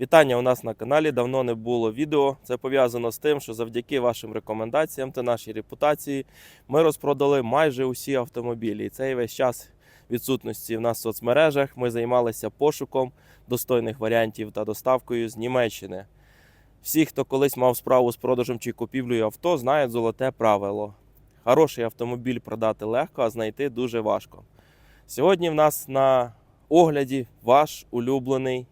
Вітання у нас на каналі. Давно не було відео. Це пов'язано з тим, що завдяки вашим рекомендаціям та нашій репутації ми розпродали майже усі автомобілі. І цей весь час відсутності в нас в соцмережах ми займалися пошуком достойних варіантів та доставкою з Німеччини. Всі, хто колись мав справу з продажем чи купівлею авто, знають золоте правило. Хороший автомобіль продати легко, а знайти дуже важко. Сьогодні в нас на огляді ваш улюблений,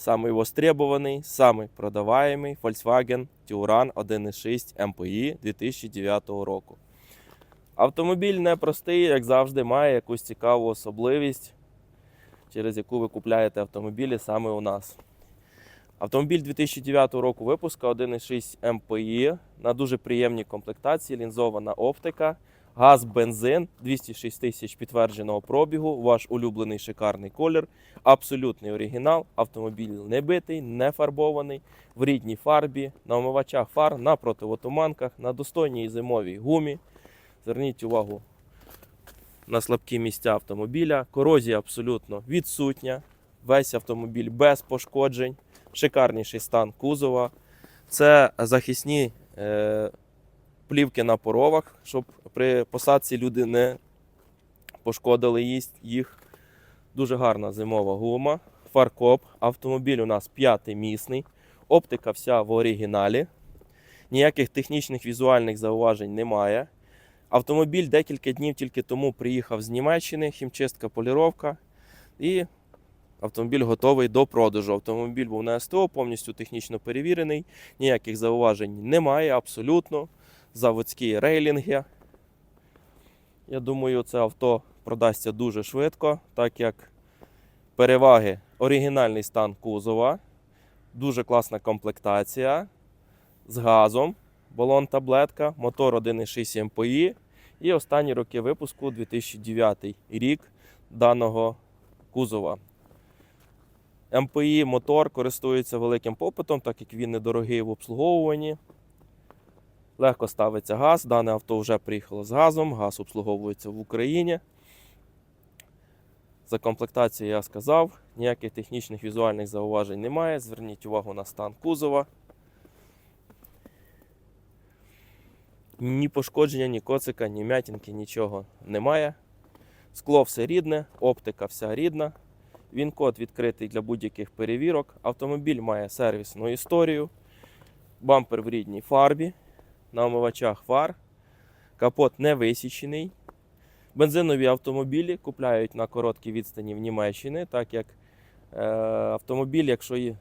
самий востребований, самий продаваємий Volkswagen Touran 1.6 MPI 2009 року. Автомобіль непростий, як завжди, має якусь цікаву особливість, через яку ви купляєте автомобілі саме у нас. Автомобіль 2009 року випуска 1.6 MPI на дуже приємній комплектації, лінзована оптика, газ, бензин, 206 тисяч підтвердженого пробігу, ваш улюблений шикарний колір, абсолютний оригінал. Автомобіль не битий, не фарбований, в рідній фарбі, на омивачах фар, на противотуманках, на достойній зимовій гумі. Зверніть увагу на слабкі місця автомобіля. Корозія абсолютно відсутня. Весь автомобіль без пошкоджень шикарніший стан кузова. Це захисні е, плівки на поровах, щоб при посадці люди не пошкодили їх. Дуже гарна зимова гума. Фаркоп. Автомобіль у нас п'ятимісний. Оптика вся в оригіналі. Ніяких технічних візуальних зауважень немає. Автомобіль декілька днів тільки тому приїхав з Німеччини, хімчистка, поліровка. І Автомобіль готовий до продажу. Автомобіль був на СТО, повністю технічно перевірений, ніяких зауважень немає, абсолютно. Заводські рейлінги. Я думаю, це авто продасться дуже швидко, так як переваги оригінальний стан кузова, дуже класна комплектація з газом, балон таблетка, мотор 1.6 МПІ і останні роки випуску 2009 рік даного кузова. МПІ мотор користується великим попитом, так як він недорогий в обслуговуванні. Легко ставиться газ. Дане авто вже приїхало з газом, газ обслуговується в Україні. За комплектацією я сказав, ніяких технічних візуальних зауважень немає. Зверніть увагу на стан кузова. Ні пошкодження, ні коцика, ні м'ятінки, нічого немає. Скло все рідне, оптика вся рідна. Він код відкритий для будь-яких перевірок. Автомобіль має сервісну історію, бампер в рідній фарбі, на омивачах фар, капот не висічений. Бензинові автомобілі купляють на короткій відстані в Німеччині, так як е, автомобіль, якщо е,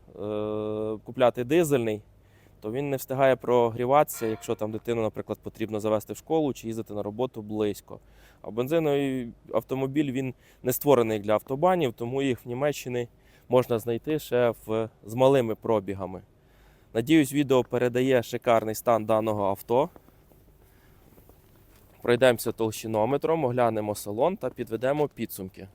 купляти дизельний, то він не встигає прогріватися, якщо там дитину, наприклад, потрібно завести в школу чи їздити на роботу близько. А бензиновий автомобіль він не створений для автобанів, тому їх в Німеччині можна знайти ще в, з малими пробігами. Надіюсь, відео передає шикарний стан даного авто. Пройдемося толщинометром, оглянемо салон та підведемо підсумки.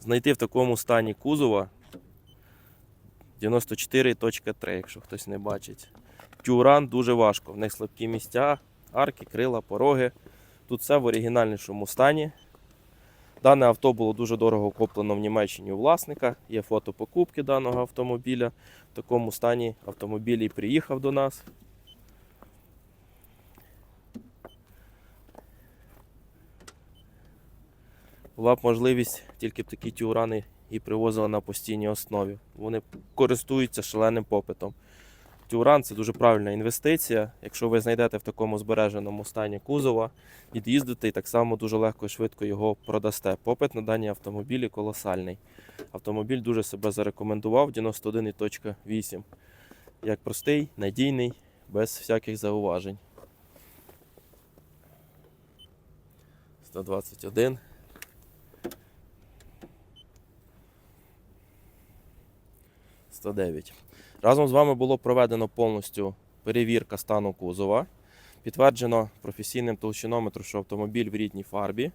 Знайти в такому стані кузова 94.3, якщо хтось не бачить. Тюран дуже важко. В них слабкі місця, арки, крила, пороги. Тут все в оригінальнішому стані. Дане авто було дуже дорого куплено в Німеччині у власника. Є фото покупки даного автомобіля. В такому стані автомобіль і приїхав до нас. Була б можливість тільки б такі тюрани і привозили на постійній основі. Вони користуються шаленим попитом. Тюран це дуже правильна інвестиція. Якщо ви знайдете в такому збереженому стані кузова, від'їздите і так само дуже легко і швидко його продасте. Попит на дані автомобілі колосальний. Автомобіль дуже себе зарекомендував 91.8. Як простий, надійний, без всяких зауважень. 121. Сто дев'ять. Разом з вами було проведено повністю перевірка стану кузова. Підтверджено професійним толщинометром, що автомобіль в рідній фарбі.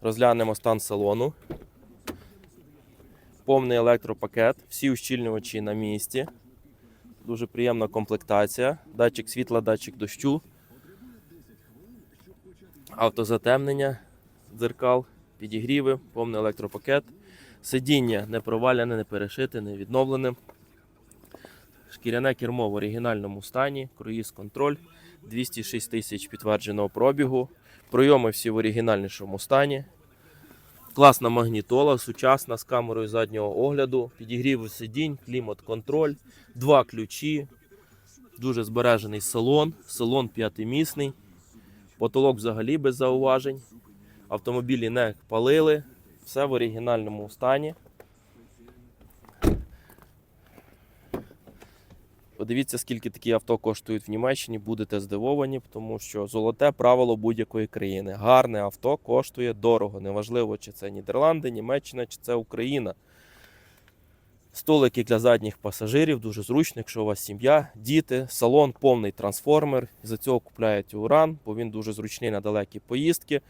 Розглянемо стан салону. повний електропакет, всі ущільнювачі на місці. Дуже приємна комплектація. Датчик світла, датчик дощу. Автозатемнення дзеркал, підігріви, повний електропакет. Сидіння не провалене, не перешите, не відновлене. Шкіряне кермо в оригінальному стані, круїз контроль, 206 тисяч підтвердженого пробігу. Пройоми всі в оригінальнішому стані. Класна магнітола, сучасна з камерою заднього огляду, підігрів сидінь, клімат-контроль, два ключі, дуже збережений салон, салон п'ятимісний, потолок взагалі без зауважень. Автомобілі не палили, все в оригінальному стані. Подивіться, скільки такі авто коштують в Німеччині, будете здивовані, тому що золоте правило будь-якої країни. Гарне авто коштує дорого. Неважливо, чи це Нідерланди, Німеччина, чи це Україна. Столики для задніх пасажирів дуже зручно, якщо у вас сім'я, діти, салон, повний трансформер. За цього купляєте уран, бо він дуже зручний на далекі поїздки.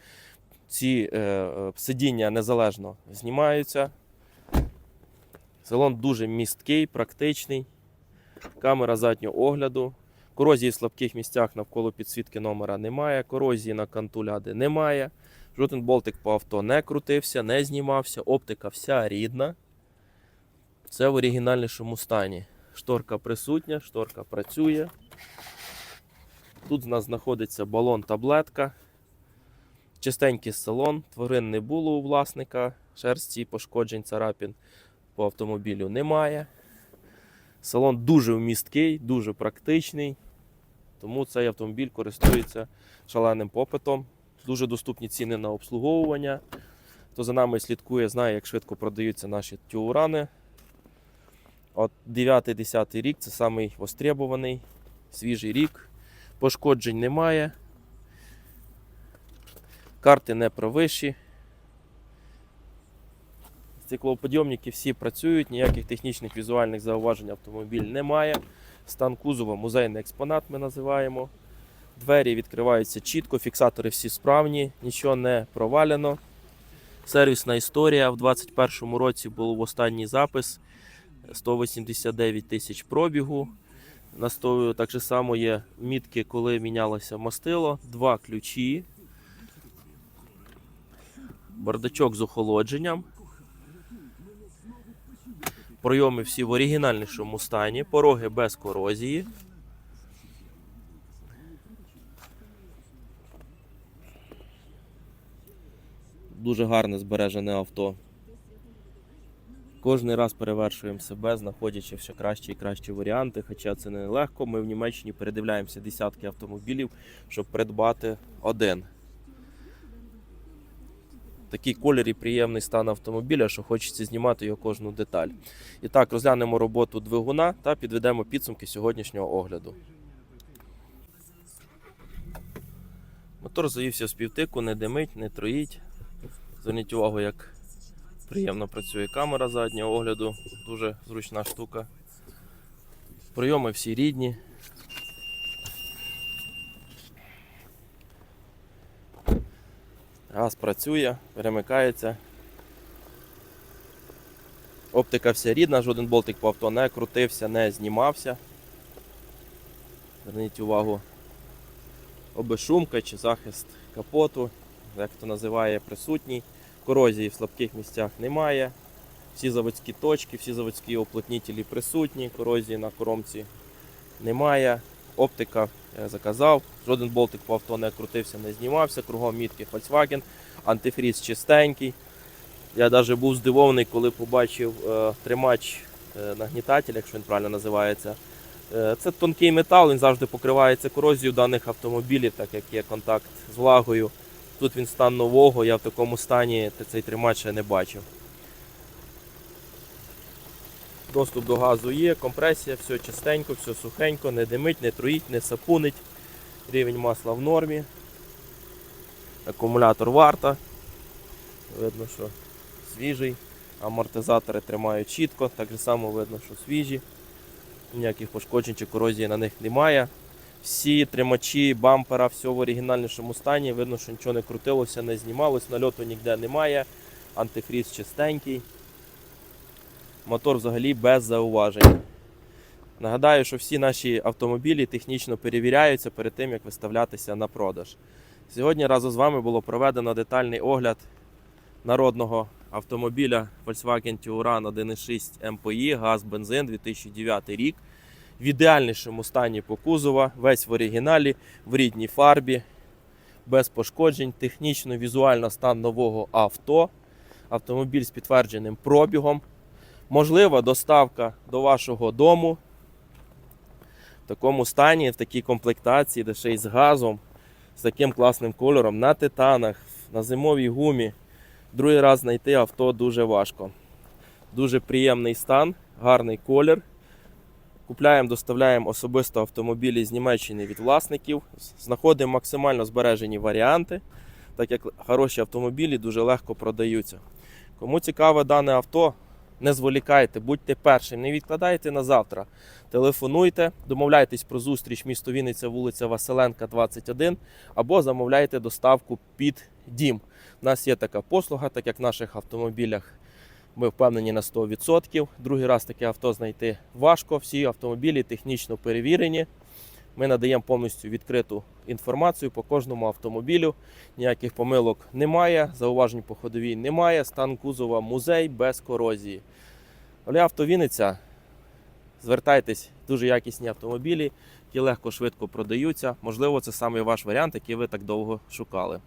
Ці е, е, сидіння незалежно знімаються. Салон дуже місткий, практичний. Камера заднього огляду. Корозії в слабких місцях навколо підсвітки номера немає. Корозії на канту ляди немає. Жоден болтик по авто не крутився, не знімався. Оптика вся рідна. Все в оригінальнішому стані. Шторка присутня, шторка працює. Тут в нас знаходиться балон-таблетка. Чистенький салон, тварин не було у власника, шерсті, пошкоджень, царапін по автомобілю немає. Салон дуже вмісткий, дуже практичний, тому цей автомобіль користується шаленим попитом. Дуже доступні ціни на обслуговування. Хто за нами слідкує, знає, як швидко продаються наші тюурани. От 9-10 рік це самий востребований, свіжий рік. Пошкоджень немає. Карти не провищі. Стеклоподйомники всі працюють, ніяких технічних візуальних зауважень автомобіль немає. Стан кузова музейний експонат ми називаємо. Двері відкриваються чітко, фіксатори всі справні, нічого не провалено. Сервісна історія. В 2021 році був останній запис 189 тисяч пробігу. На сто- так само є мітки, коли мінялося мастило, два ключі, бардачок з охолодженням. Пройоми всі в оригінальнішому стані, пороги без корозії. Дуже гарне збережене авто. Кожний раз перевершуємо себе, знаходячи ще кращі і кращі варіанти. Хоча це не легко. Ми в Німеччині передивляємося десятки автомобілів, щоб придбати один. Такий колір і приємний стан автомобіля, що хочеться знімати його кожну деталь. І так, розглянемо роботу двигуна та підведемо підсумки сьогоднішнього огляду. Мотор завівся з півтику, не димить, не троїть. Зверніть увагу, як приємно працює камера заднього огляду, дуже зручна штука. Прийоми всі рідні. Газ працює, перемикається. Оптика вся рідна, жоден болтик по авто не крутився, не знімався. Зверніть увагу, обешумка чи захист капоту, як хто називає, присутній. Корозії в слабких місцях немає. Всі заводські точки, всі заводські уплотнітелі присутні, корозії на коромці немає. Оптика я заказав, жоден болтик по авто не крутився, не знімався, кругом мітки Volkswagen, антифріз чистенький. Я навіть був здивований, коли побачив е, тримач е, нагнітателя, якщо він правильно називається. Е, це тонкий метал, він завжди покривається корозією даних автомобілів, так як є контакт з влагою. Тут він стан нового, я в такому стані цей тримач ще не бачив. Доступ до газу є, компресія, все чистенько, все сухенько, не димить, не труїть, не сапунить. Рівень масла в нормі. Акумулятор варта. Видно, що свіжий. Амортизатори тримають чітко, так само видно, що свіжі. Ніяких пошкоджень чи корозії на них немає. Всі тримачі бампера, все в оригінальнішому стані. Видно, що нічого не крутилося, не знімалось, нальоту ніде немає. Антифріз чистенький. Мотор взагалі без зауважень. Нагадаю, що всі наші автомобілі технічно перевіряються перед тим, як виставлятися на продаж. Сьогодні разом з вами було проведено детальний огляд народного автомобіля Volkswagen Touran 1.6 MPI, газ, бензин 2009 рік. В ідеальнішому стані по кузова, весь в оригіналі, в рідній фарбі, без пошкоджень, технічно, візуально стан нового авто. Автомобіль з підтвердженим пробігом. Можлива доставка до вашого дому в такому стані, в такій комплектації, де ще й з газом, з таким класним кольором, на титанах, на зимовій гумі. Другий раз знайти авто дуже важко. Дуже приємний стан, гарний колір. Купляємо, доставляємо особисто автомобілі з Німеччини від власників. Знаходимо максимально збережені варіанти, так як хороші автомобілі дуже легко продаються. Кому цікаве дане авто, не зволікайте, будьте першим, не відкладайте на завтра. Телефонуйте, домовляйтесь про зустріч місто Вінниця, вулиця Василенка, 21, або замовляйте доставку під дім. У нас є така послуга, так як в наших автомобілях ми впевнені на 100%. Другий раз таке авто знайти важко. Всі автомобілі технічно перевірені. Ми надаємо повністю відкриту інформацію по кожному автомобілю. Ніяких помилок немає, зауважень по ходовій немає. Стан кузова музей без корозії. Оля Авто Вінниця. Звертайтесь, дуже якісні автомобілі, які легко швидко продаються. Можливо, це саме ваш варіант, який ви так довго шукали.